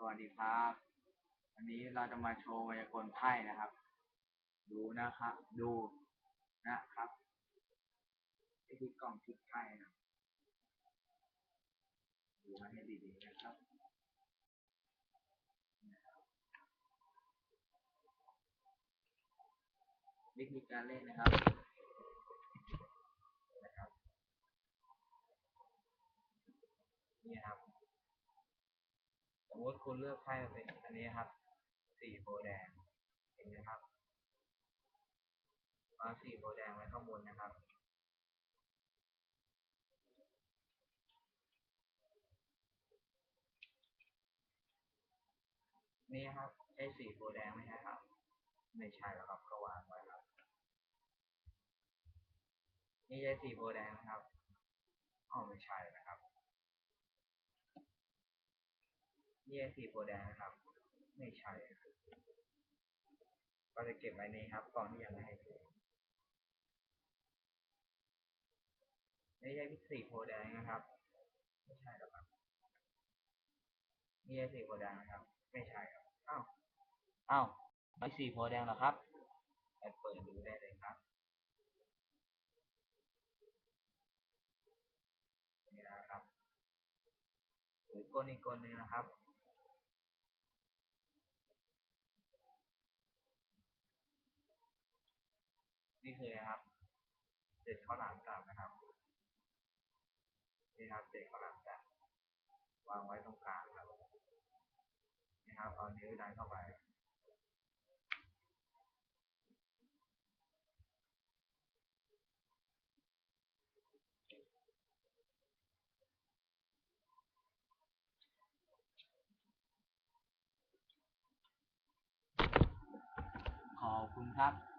สวัสดีครับ วันนี้เราจะมาโชว์มายากลไพ่นะครับ ดูนะครับ ดูนะครับไอที่กล่องทิกไพ่นะดูมันให้ดีๆนะครับวิธีการเล่นนะครับนะครับนี่ครับ มมติคุณเลือกไพ่มาเป็นอันนี้ครับ สีโบแดง เห็นไหมครับวางสีโบแดงไว้ข้างบนนะครับ นี่ครับใช่สีโบแดงไหมครับ ไม่ใช่แล้วครับก็วางไว้ครับ นี่ใช่สีโบแดงนะครับอ๋อไม่ใช่นะครับ นี่ใช่สีโบธิ์แดงนะครับ ไม่ใช่ครับก็จะเก็บไว้ในครับกล่องที่ยังไม่ให้ดูนี่ใช่สีโพแดงนะครับ ไม่ใช่หรอกครับนี่ใช่สีโพแดงนะครับ ไม่ใช่ครับอ้าวอ้าวไม่สีโพแดงหรอครับไปเปิดดูได้เลยครับนี่นะครับหรือก้นอีกก้นหนึ่งนะครับ นี่คือนะครับเศษข้าวหลามกับนะครับนี่ครับเศษข้าวหลามกับวางไว้ตรงกลางครับนี่ครับเอานิ้วดันเข้าไปขอบคุณครับ